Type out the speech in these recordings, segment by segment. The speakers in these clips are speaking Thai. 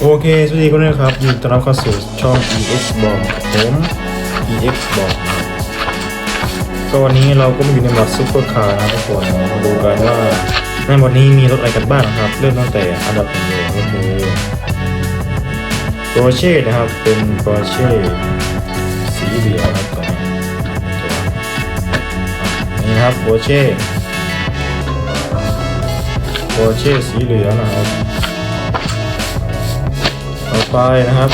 โอเค สวัสดีทุกท่านครับยินดีต้อนรับเข้าสู่ช่อง EX Bomb ผม EX Bomb ก็วันนี้เราก็มาอยู่ในหมวดซุปเปอร์คาร์นะทุกคนมาดูกันว่าในหมวดนี้มีรถอะไรกันบ้างนะครับ เริ่มตั้งแต่อันดับหนึ่งเลยก็คือ Porsche นะครับ เป็น Porsche สีเหลืองนะครับตัวนี้นี่นะครับ Porsche Porsche สีเหลืองนะครับ ต่อไปนะครับ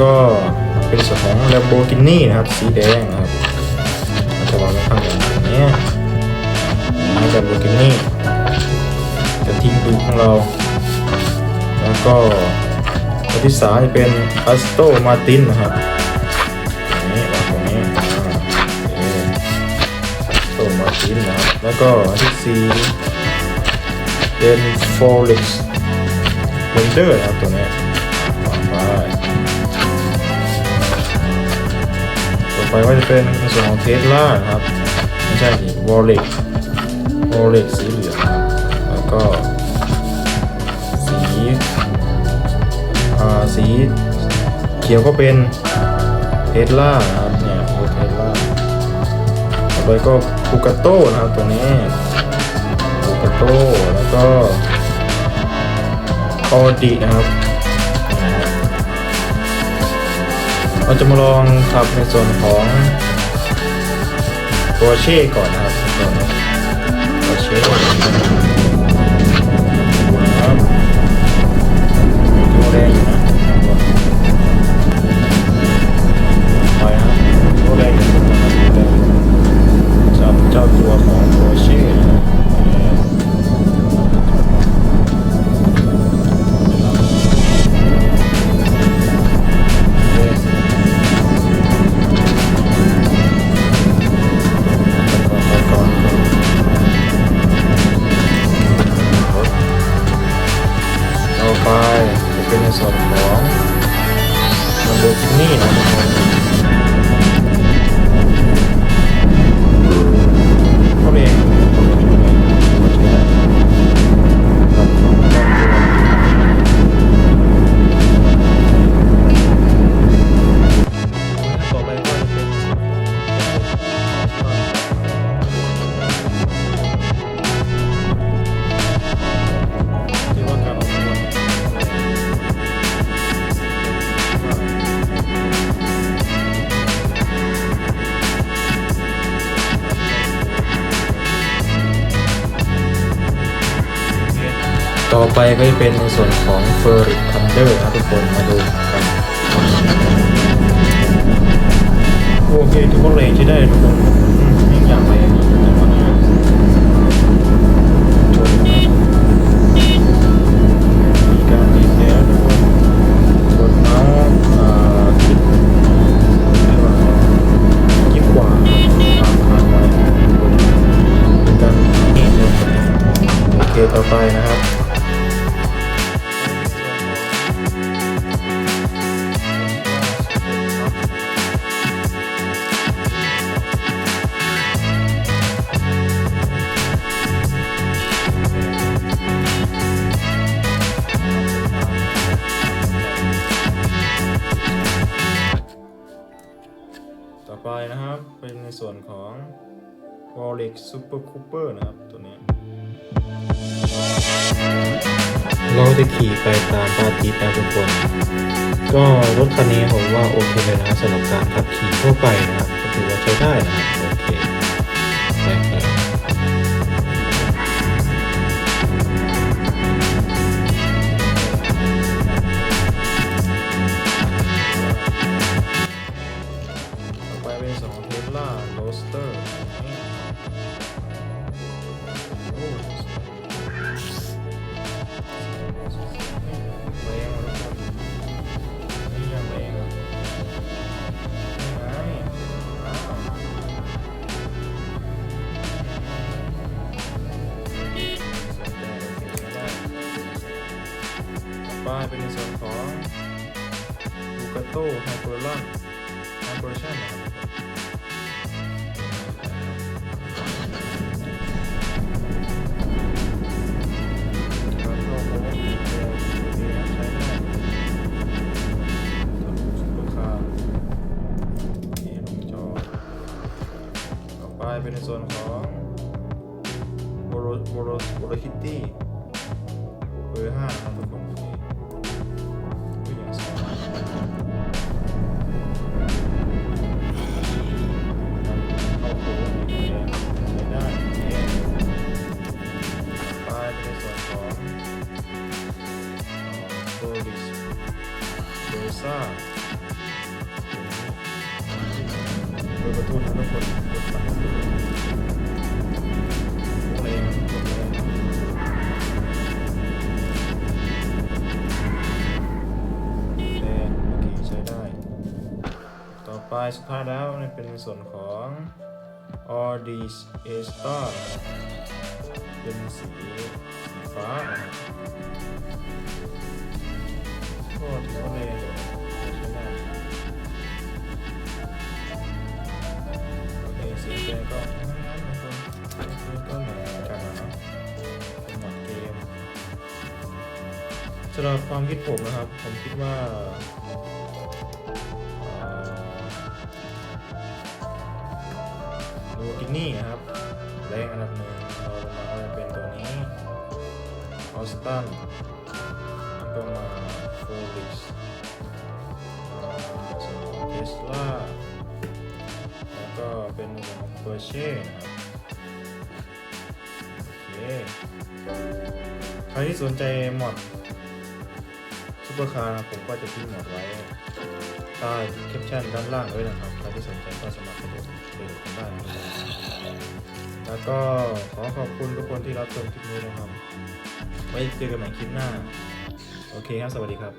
ก็เป็นส่วนของ Lamborghini นะครับ สีแดงนะครับเราจะวางไว้ข้างหลังตรงนี้นะ Lamborghini จะทิ้งดูของเรา แล้วก็ตัวที่สามจะเป็น Aston Martin นะครับตรงนี้วางตรงนี้อ่าโอเค Aston Martin นะครับ แล้วก็อันที่สี่เป็น Forex Render นะครับตัวนี้ ต่อไปต่อไปก็จะเป็นในส่วนของเทสลาครับ ไม่ใช่ดิวอลเล็กวอลเล็กสีเหลืองครับแล้วก็ สีอ่าสีเขียวก็เป็นเทสลานะครับเนี่ยคือเทสลาต่อไปก็ปูกาโต้นะครับตัวนี้ปูกาโต้แล้วก็ออดีนะครับ เราจะมาลองขับในส่วนของตัวเช่ก่อนนะครับตัวเช่ ส่วนของมันดูที่นี่นะทุกคน ต่อไปก็จะเป็นในส่วนของ f e r r i t Thunder นะทุกคนมาดูกันโอเคทุกคนเลยที่ได้ทุกคนอืมยังอย่างไรแต่ว่าเนี่ยชนน เป็นในส่วนของ w a l l e x Super Cooper นะครับ ตัวนี้ เราจะขี่ไปตามพระอาทิตย์นะทุกคนก็รถคันนี้ผมว่าโอเคเลยนะสำหรับการขับขี่ทั่วไปนะครับก็ถือว่าใช้ได้นะครับโอเคไปครับ Auto Hyperon Hypersion นะครับเป็นในส่วนของโบโรโบโรโบโรคิตตี้เบอร์ห้าครับทุกคน โบริสเบอร์ซ่าเปิดประตูนะทุกคนกดสั่งเพลงกดเลยเพลงโอเคใช้ได้ ต่อไปสุดท้ายแล้วนี่เป็นส่วนของ All these A star เป็นสีสีฟ้า นะครับก็ถือว่าเลยใช้ได้โอเคสีแดงก็งั้นๆนะครับสีก็เหมือนกันนะเนาะเป็นหมดเกมสำหรับความคิดผมนะครับ ผมคิดว่าลูกินนี่นะครับแรงอันดับหนึ่งเราลงมาก็จะเป็นตัวนี้ออสตันแล้วก็มา โฟลิสส่วนของเทสลาแล้วก็เป็นของเปอร์เช่นะครับโอเคใครที่สนใจมอดซุปเปอร์คาร์นะผมก็จะทิ้งหมดไว้ใต้แคปชั่นด้านล่างด้วยนะครับ ใครที่สนใจก็สามารถไปดูไปดูกันได้นะครับแล้วก็ขอขอบคุณทุกคนที่รับชมคลิปนี้นะครับ ไว้เจอกันใหม่คลิปหน้า โอเคครับ สวัสดีครับ